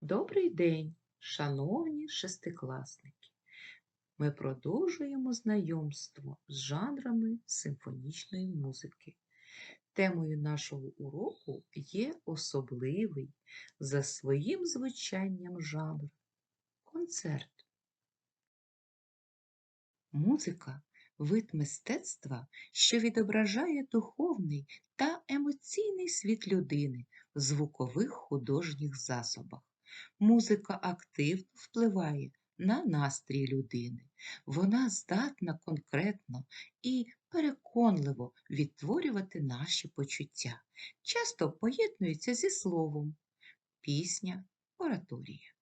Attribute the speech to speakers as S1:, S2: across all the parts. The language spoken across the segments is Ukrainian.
S1: Добрий день, шановні шестикласники! Ми продовжуємо знайомство з жанрами симфонічної музики. Темою нашого уроку є особливий за своїм звучанням жанр концерт. Музика вид мистецтва, що відображає духовний та емоційний світ людини в звукових художніх засобах. Музика активно впливає на настрій людини. Вона здатна конкретно і переконливо відтворювати наші почуття, часто поєднується зі словом. Пісня, ораторія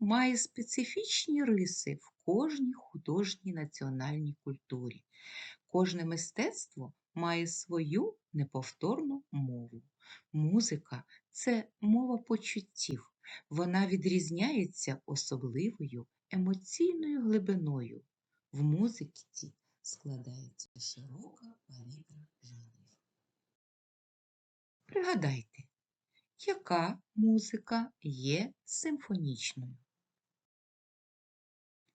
S1: має специфічні риси в кожній художній національній культурі. Кожне мистецтво має свою неповторну мову. Музика це мова почуттів. Вона відрізняється особливою емоційною глибиною. В музиці складається широка палітра жанрів. Пригадайте, яка музика є симфонічною?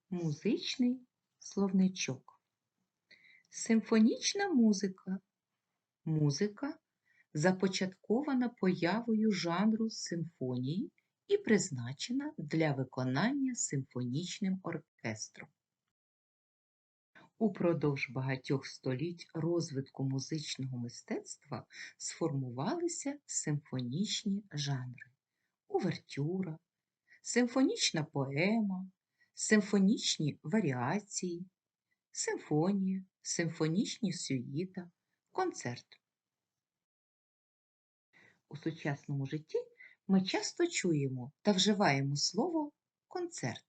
S1: Музичний словничок. Симфонічна музика. Музика започаткована появою жанру симфонії і призначена для виконання симфонічним оркестром. Упродовж багатьох століть розвитку музичного мистецтва сформувалися симфонічні жанри увертюра, симфонічна поема, симфонічні варіації, симфонія, симфонічні сюїта, концерт. У сучасному житті ми часто чуємо та вживаємо слово концерт.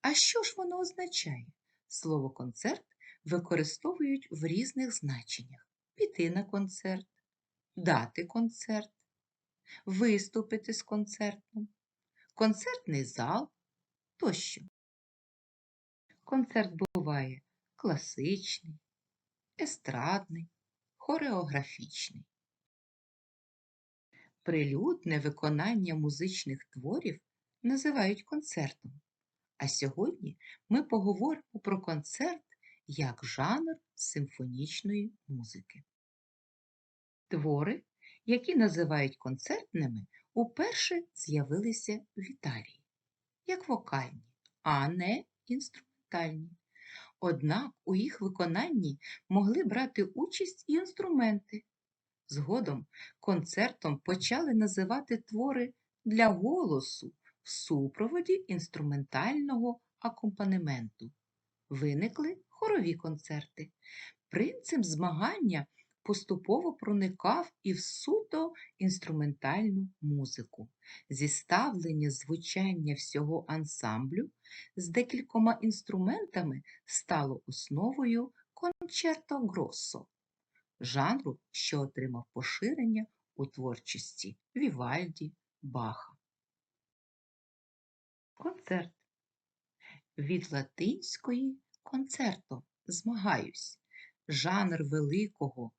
S1: А що ж воно означає? Слово концерт використовують в різних значеннях: піти на концерт, дати концерт, виступити з концертом, концертний зал тощо. Концерт буває класичний, естрадний, хореографічний. Прилюдне виконання музичних творів називають концертом. А сьогодні ми поговоримо про концерт як жанр симфонічної музики. Твори, які називають концертними, уперше з'явилися в Італії як вокальні, а не інструментальні. Однак у їх виконанні могли брати участь і інструменти. Згодом концертом почали називати твори для голосу в супроводі інструментального акомпанементу. Виникли хорові концерти. Принцип змагання поступово проникав і в суто інструментальну музику. Зіставлення звучання всього ансамблю з декількома інструментами стало основою кончерто гроссо жанру, що отримав поширення у творчості Вівальді Баха. Концерт. Від латинської концерто змагаюсь, жанр великого,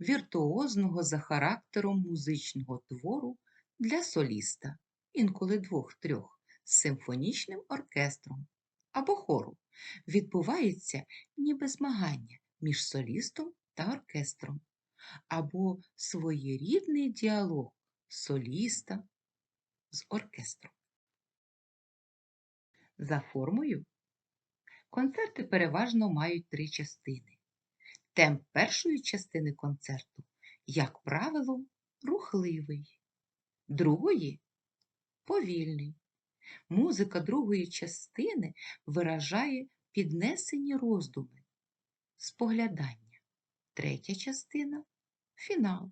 S1: віртуозного за характером музичного твору для соліста, інколи двох-трьох, з симфонічним оркестром або хору, відбувається ніби змагання між солістом та оркестром, або своєрідний діалог соліста з оркестром. За формою концерти переважно мають три частини. Темп першої частини концерту, як правило, рухливий, другої повільний. Музика другої частини виражає піднесені роздуми, споглядання. Третя частина фінал.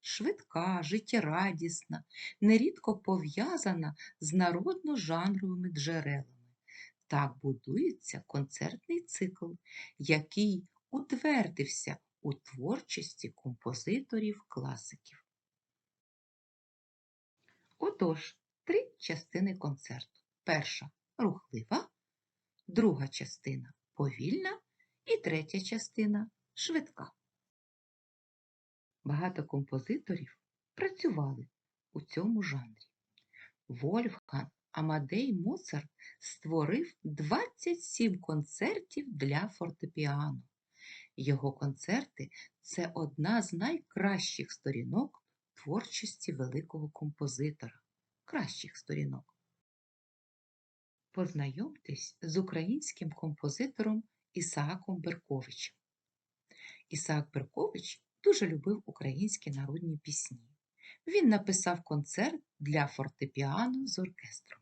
S1: Швидка, життєрадісна, нерідко пов'язана з народно-жанровими джерелами. Так будується концертний цикл, який утвердився у творчості композиторів-класиків. Отож, три частини концерту. Перша рухлива, друга частина повільна і третя частина швидка. Багато композиторів працювали у цьому жанрі. Вольфган Амадей Моцарт створив 27 концертів для фортепіано. Його концерти це одна з найкращих сторінок творчості великого композитора. Кращих сторінок. Познайомтесь з українським композитором Ісааком Берковичем. Ісаак Беркович дуже любив українські народні пісні. Він написав концерт для фортепіано з оркестром.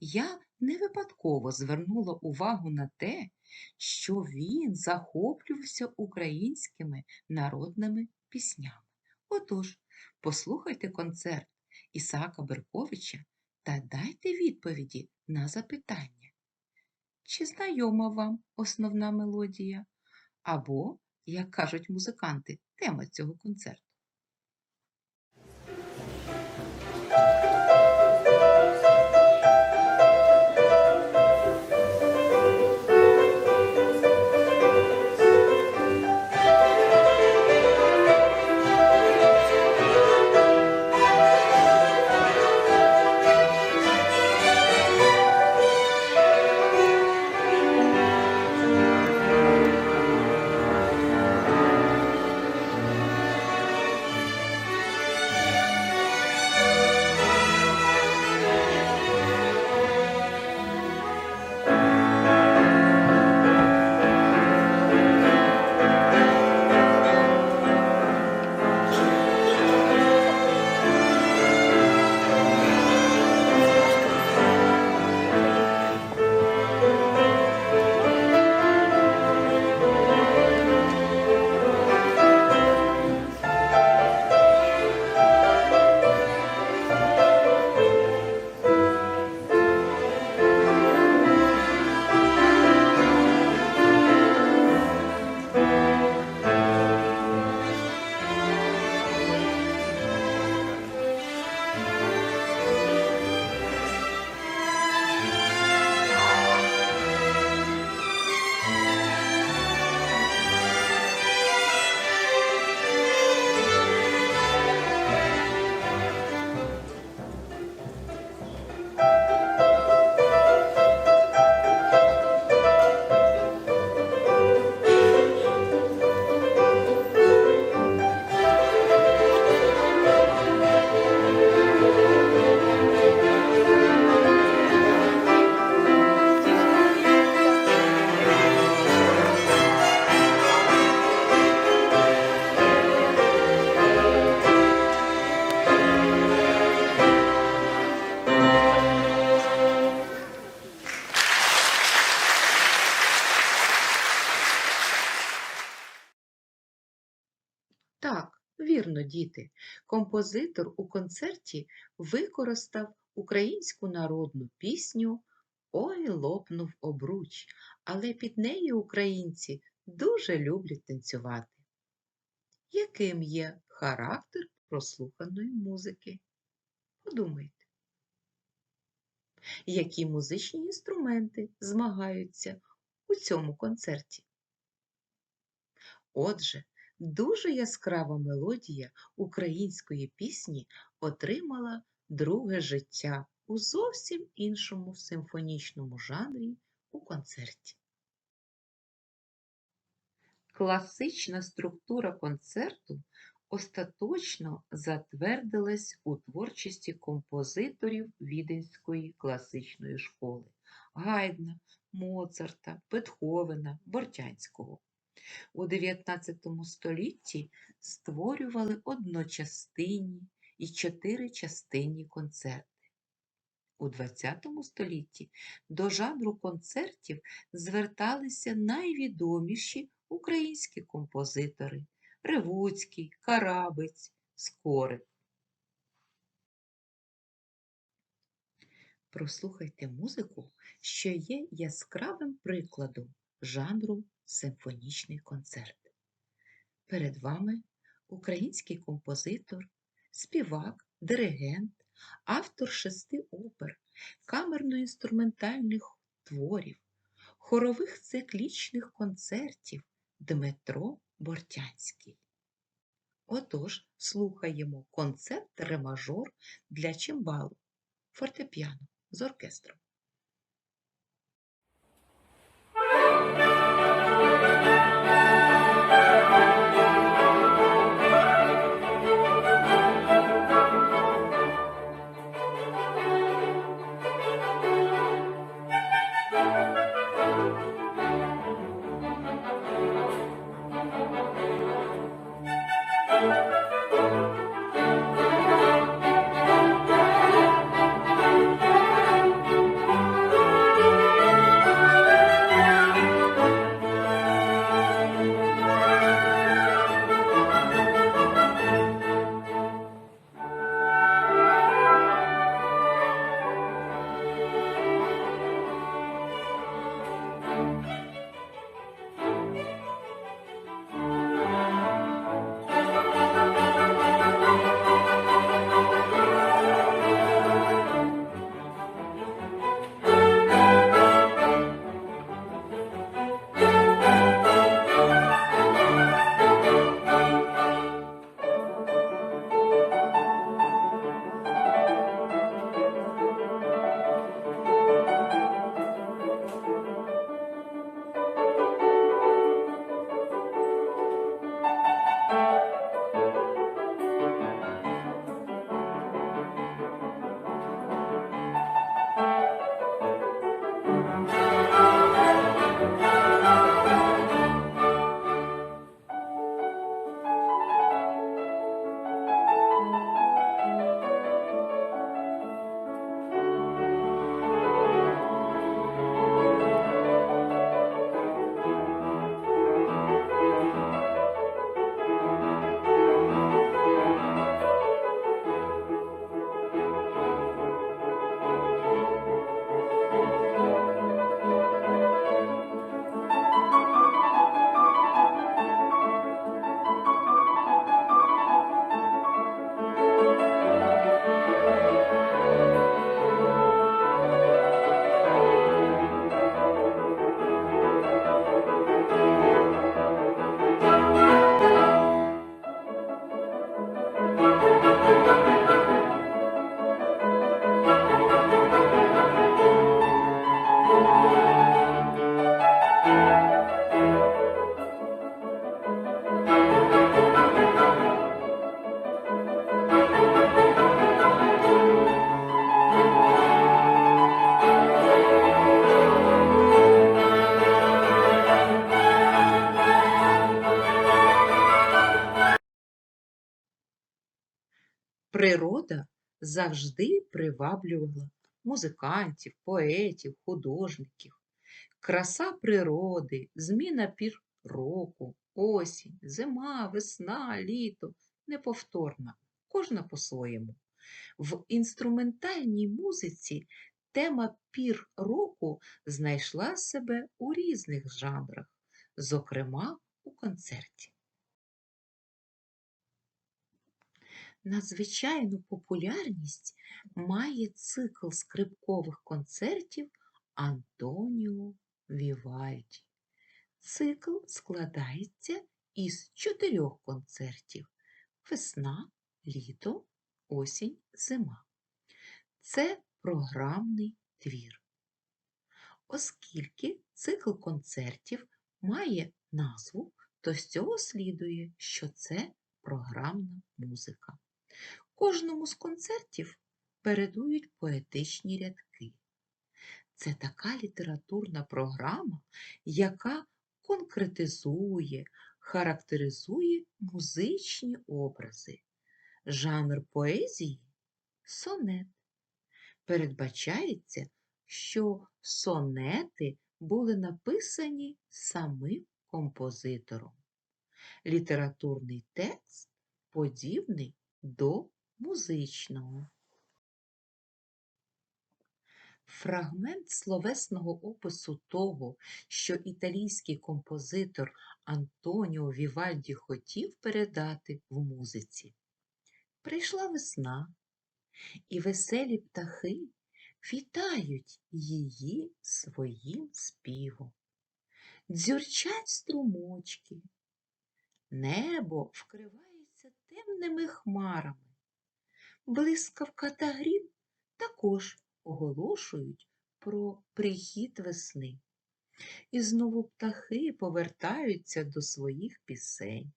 S1: Я не випадково звернула увагу на те, що він захоплювався українськими народними піснями. Отож, послухайте концерт Ісаака Берковича та дайте відповіді на запитання. Чи знайома вам основна мелодія? Або, як кажуть музиканти, тема цього концерту? Вірно, діти. Композитор у концерті використав українську народну пісню Ой лопнув обруч, але під неї українці дуже люблять танцювати. Яким є характер прослуханої музики? Подумайте. Які музичні інструменти змагаються у цьому концерті? Отже, Дуже яскрава мелодія української пісні отримала друге життя у зовсім іншому симфонічному жанрі у концерті. Класична структура концерту остаточно затвердилась у творчості композиторів Віденської класичної школи Гайдна, Моцарта, Бетховена, Бортянського. У 19 столітті створювали одночастинні і чотиричастинні концерти. У ХХ столітті до жанру концертів зверталися найвідоміші українські композитори Ревуцький, Карабець, Скорик. Прослухайте музику, що є яскравим прикладом жанру симфонічний концерт. Перед вами український композитор, співак, диригент, автор шести опер, камерно-інструментальних творів, хорових циклічних концертів Дмитро Бортянський. Отож, слухаємо концерт ре-мажор для чимбалу, фортепіано. з оркестром. Завжди приваблювала музикантів, поетів, художників. Краса природи, зміна пір року, осінь, зима, весна, літо неповторна, кожна по-своєму. В інструментальній музиці тема пір року знайшла себе у різних жанрах, зокрема у концерті. Надзвичайну популярність має цикл скрипкових концертів Антоніо Вівальді. Цикл складається із чотирьох концертів: весна, літо, осінь, зима. Це програмний твір. Оскільки цикл концертів має назву, то з цього слідує, що це програмна музика. Кожному з концертів передують поетичні рядки. Це така літературна програма, яка конкретизує, характеризує музичні образи. Жанр поезії сонет. Передбачається, що сонети були написані самим композитором. Літературний текст подібний до музичного. Фрагмент словесного опису того, що італійський композитор Антоніо Вівальді хотів передати в музиці. Прийшла весна, і веселі птахи вітають її своїм співом. Дзюрчать струмочки, небо вкривається темними хмарами. Блискавка та грім також оголошують про прихід весни. І знову птахи повертаються до своїх пісень.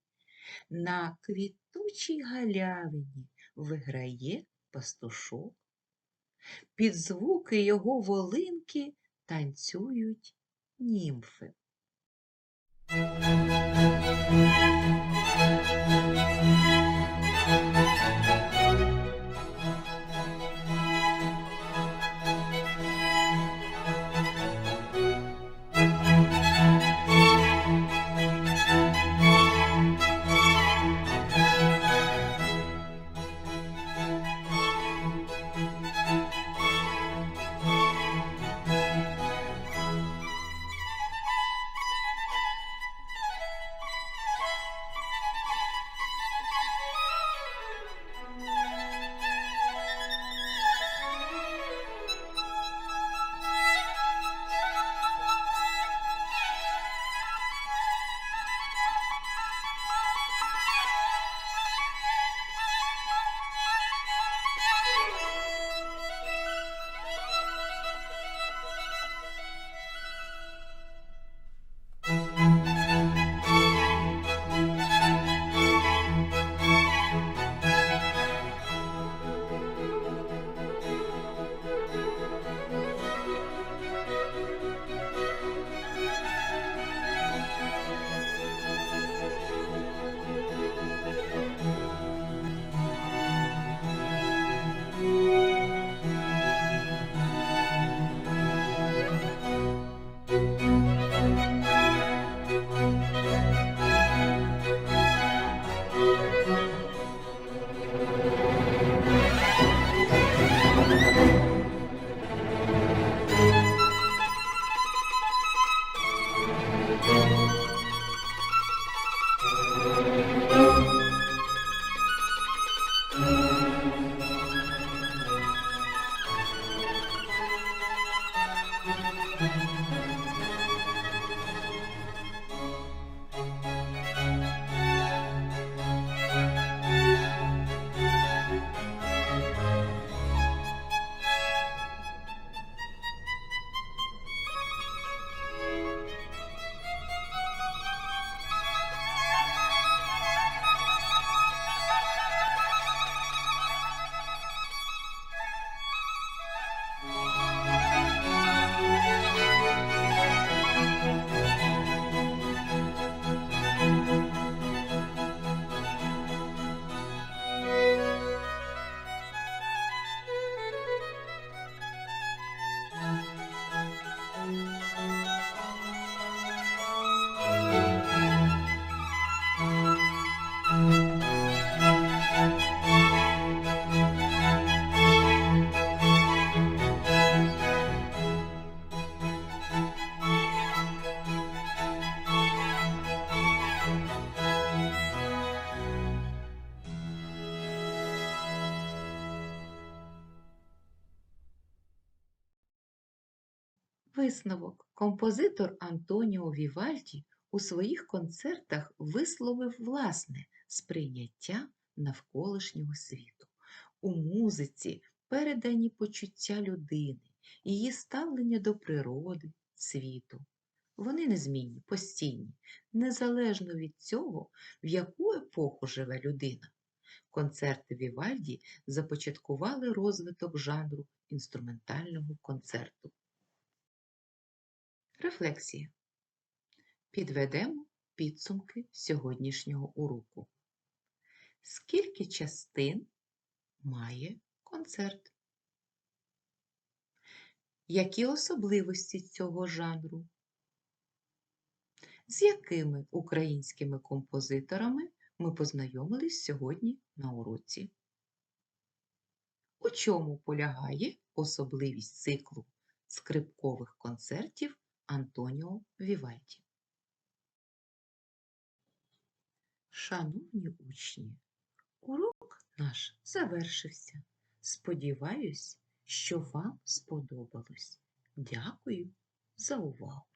S1: На квітучій галявині виграє пастушок. Під звуки його волинки танцюють німфи. Висновок. Композитор Антоніо Вівальді у своїх концертах висловив власне сприйняття навколишнього світу. У музиці передані почуття людини, її ставлення до природи, світу. Вони незмінні, постійні, незалежно від цього, в яку епоху живе людина. Концерти Вівальді започаткували розвиток жанру інструментального концерту. Рефлексія. Підведемо підсумки сьогоднішнього уроку. Скільки частин має концерт? Які особливості цього жанру? З якими українськими композиторами ми познайомились сьогодні на уроці? У чому полягає особливість циклу скрипкових концертів Антоніо Вівальді. Шановні учні, урок наш завершився. Сподіваюсь, що вам сподобалось. Дякую за увагу!